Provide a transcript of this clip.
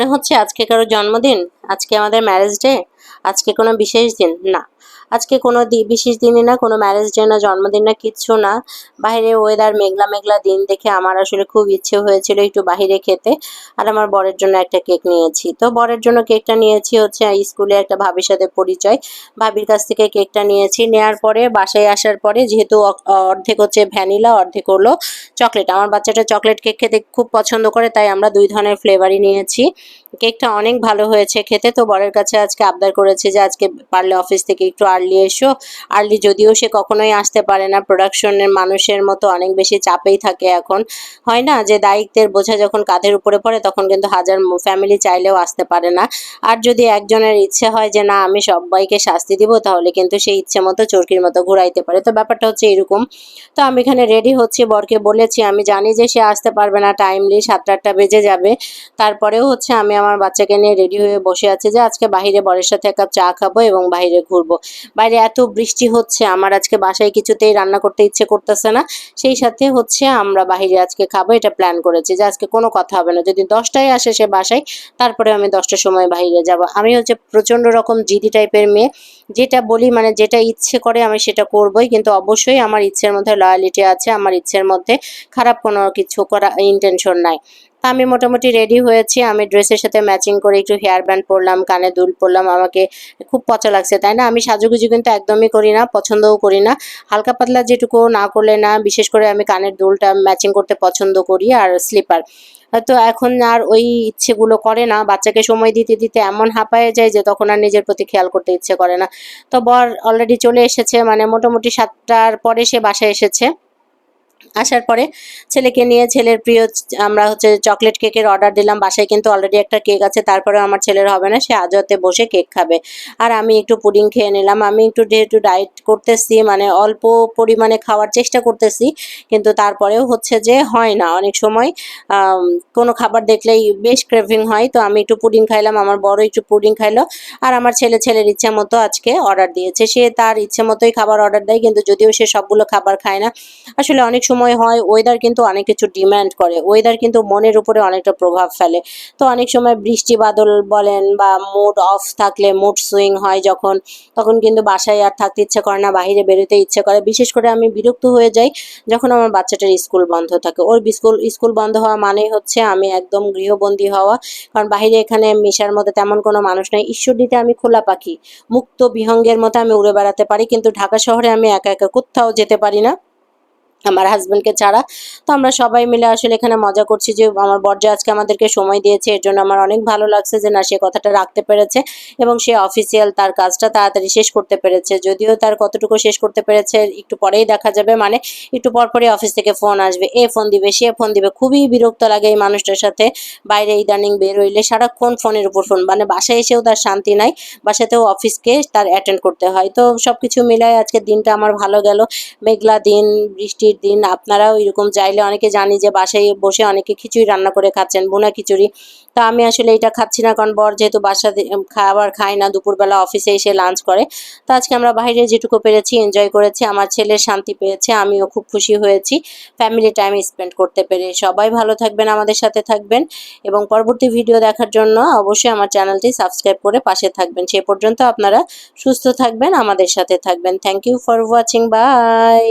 মনে হচ্ছে আজকে কারও জন্মদিন? আজকে আমাদের ম্যারেজ ডে আজকে কোনো বিশেষ দিন না। আজকে কোনো বিশেষ দিনই না, কোনো ম্যারেজ ডে না, জন্মদিন না, কিচ্ছু না। বাইরে ওয়েদার মেঘলা মেঘলা দিন দেখে আমার আসলে খুব ইচ্ছে হয়েছিল একটু বাইরে খেতে। আর আমার বরের জন্য একটা কেক নিয়েছি। তো বরের জন্য কেকটা নিয়েছি হচ্ছে স্কুলে একটা ভাবির সাথে পরিচয়। ভাবির কাছ থেকে কেকটা নিয়েছি। নেওয়ার পরে, বাসায় আসার পরে যেহেতু অর্ধেক হচ্ছে ভ্যানিলা অর্ধেক হলো চকলেট আমার বাচ্চাটা চকলেট কেক খেতে খুব পছন্দ করে, তাই আমরা দুই ধরনের ফ্লেভারই নিয়েছি। কেকটা অনেক ভালো হয়েছে খেতে। তো বরের কাছে আজকে আবদার করেছে যে আজকে পারলে অফিস থেকে একটু আর্লি এসো। আর্লি যদিও সে কখনোই আসতে পারে না প্রোডাকশনের মানুষের মতো অনেক বেশি চাপেই থাকে এখন। হয় না যে দায়িত্বের বোঝা যখন কাঁধের উপরে পড়ে তখন কিন্তু হাজার ফ্যামিলি চাইলেও আসতে পারে না। আর যদি একজনের ইচ্ছে হয় যে না, আমি সবাইকে শাস্তি দিব, তাহলে কিন্তু সেই ইচ্ছে মতো চরকির মতো ঘুরাইতে পারে। তো ব্যাপারটা হচ্ছে এরকম। তো আমি এখানে রেডি হচ্ছি, বরকে বলেছি, আমি জানি যে সে আসতে পারবে না টাইমলি সাতটা আটটা বেজে যাবে। তারপরেও হচ্ছে আমি আমার বাচ্চাকে নিয়ে রেডি হয়ে বসে আছে যে আজকে বাইরে বরের সাথে এক কাপ চা খাব এবং বাইরে ঘুরবো। বাইরে এত বৃষ্টি হচ্ছে, আমার আজকে বাসায় কিছুতেই রান্না করতে ইচ্ছে করতেছে না। সেই সাথে হচ্ছে আমরা বাইরে আজকে খাব, এটা প্ল্যান করেছি যে আজকে কোনো কথা হবে না। যদি দশটায় আসে সে বাসায়, তারপরে আমি দশটার সময় বাইরে যাব। আমি হচ্ছে প্রচণ্ড রকম জিদি টাইপের মেয়ে। যেটা বলি মানে যেটা ইচ্ছে করে আমি সেটা করবই, কিন্তু অবশ্যই আমার ইচ্ছের মধ্যে লয়ালিটি আছে, আমার ইচ্ছের মধ্যে খারাপ কোনো কিছু করা ইন্টেনশন নাই। তা আমি মোটামুটি রেডি হয়েছি। আমি ড্রেসের সাথে ম্যাচিং করে একটু হেয়ার ব্যান্ড পরলাম, কানে দুল পরলাম। আমাকে খুব পচা লাগছে, তাই না? আমি সাজুগুজু কিন্তু একদমই করি না, পছন্দও করি না। হালকা পাতলা যেটুকু না করলে না, বিশেষ করে আমি কানের দুলটা ম্যাচিং করতে পছন্দ করি আর স্লিপার তো এখন আর ওই ইচ্ছেগুলো করে না। বাচ্চাকে সময় দিতে দিতে এমন হাঁপায়ে যায় যে তখন আর নিজের প্রতি খেয়াল করতে ইচ্ছে করে না। তো বর অলরেডি চলে এসেছে মানে মোটামুটি সাতটার পরে সে বাসায় এসেছে। আসার পরে ছেলেকে নিয়ে ছেলের প্রিয়, আমরা হচ্ছে চকলেট কেকের অর্ডার দিলাম। বাসায় কিন্তু অলরেডি একটা কেক আছে, তারপরে আমার ছেলের হবে না, সে আজতে বসে কেক খাবে। আর আমি একটু পুডিং খেয়ে নিলাম। আমি একটু যেহেতু ডায়েট করতেছি মানে অল্প পরিমাণে খাওয়ার চেষ্টা করতেছি, কিন্তু তারপরেও হচ্ছে যে হয় না। অনেক সময় কোনো খাবার দেখলেই বেশ ক্রেভিং হয়, তো আমি একটু পুডিং খাইলাম, আমার বড় একটু পুডিং খাইলো। আর আমার ছেলে ছেলের ইচ্ছে মতো আজকে অর্ডার দিয়েছে। সে তার ইচ্ছে মতোই খাবার অর্ডার দেয়, কিন্তু যদিও সে সবগুলো খাবার খায় না, আসলে অনেক সময় হয় ওয়েদার কিন্তু অনেক কিছু ডিম্যান্ড করে। ওয়েদার কিন্তু মনের উপরে অনেকটা প্রভাব ফেলে। তো অনেক সময় বৃষ্টি বাদল বলেন বা মুড অফ থাকলে মুড সুইং হয় যখন, তখন কিন্তু বাসায় আর থাকতে ইচ্ছে করে না বাইরে বেরোতে ইচ্ছে করে। বিশেষ করে আমি বিরক্ত হয়ে যাই যখন আমার বাচ্চাটার স্কুল বন্ধ থাকে। ওর স্কুল স্কুল বন্ধ হওয়া মানেই হচ্ছে আমি একদম গৃহবন্দী হওয়া। কারণ বাইরে এখানে মেশার মধ্যে তেমন কোনো মানুষ নাই। ঈশ্বরদীতে আমি খোলা পাখি। মুক্ত বিহঙ্গের মতো আমি উড়ে বেড়াতে পারি। কিন্তু ঢাকা শহরে আমি একা একা কোথাও যেতে পারি না। আমার হাজব্যান্ডকে ছাড়া। তো আমরা সবাই মিলে আসলে এখানে মজা করছি যে আমার বর্জা আজকে আমাদেরকে সময় দিয়েছে, এর জন্য আমার অনেক ভালো লাগছে যে না, সে কথাটা রাখতে পেরেছে এবং সে অফিসিয়াল তার কাজটা তাড়াতাড়ি শেষ করতে পেরেছে। যদিও তার কতটুকু শেষ করতে পেরেছে, একটু পরেই দেখা যাবে। মানে একটু পরপরই অফিস থেকে ফোন আসবে। এ ফোন দিবে, সে ফোন দিবে। খুবই বিরক্ত লাগে এই মানুষটার সাথে। বাইরে ইদানিং বের হইলে সারাক্ষণ ফোনের উপর ফোন মানে বাসায় এসেও তার শান্তি নাই। বাসাতেও অফিসকে তার অ্যাটেন্ড করতে হয়। তো সব কিছু মিলায় আজকে দিনটা আমার ভালো গেল। মেঘলা দিন বৃষ্টির দিন আপনারাও এরকম চাইলে অনেকে জানি যে বাসায় বসে অনেকে খিচুড়ি রান্না করে খাচ্ছেন, বোনা খিচুড়ি। তো আমি আসলে এটা খাচ্ছি না কারণ বর যেহেতু বাসা খাবার খায় না, দুপুরবেলা অফিসে এসে লাঞ্চ করে। তো আজকে আমরা বাইরে যেটুকু পেরেছি এনজয় করেছি, আমার ছেলে শান্তি পেয়েছে, আমিও খুব খুশি হয়েছি। ফ্যামিলি টাইম স্পেন্ড করতে পেরে। সবাই ভালো থাকবেন, আমাদের সাথে থাকবেন এবং পরবর্তী ভিডিও দেখার জন্য অবশ্যই আমার চ্যানেলটি সাবস্ক্রাইব করে পাশে থাকবেন। সে পর্যন্ত আপনারা সুস্থ থাকবেন, আমাদের সাথে থাকবেন। Thank you for watching bye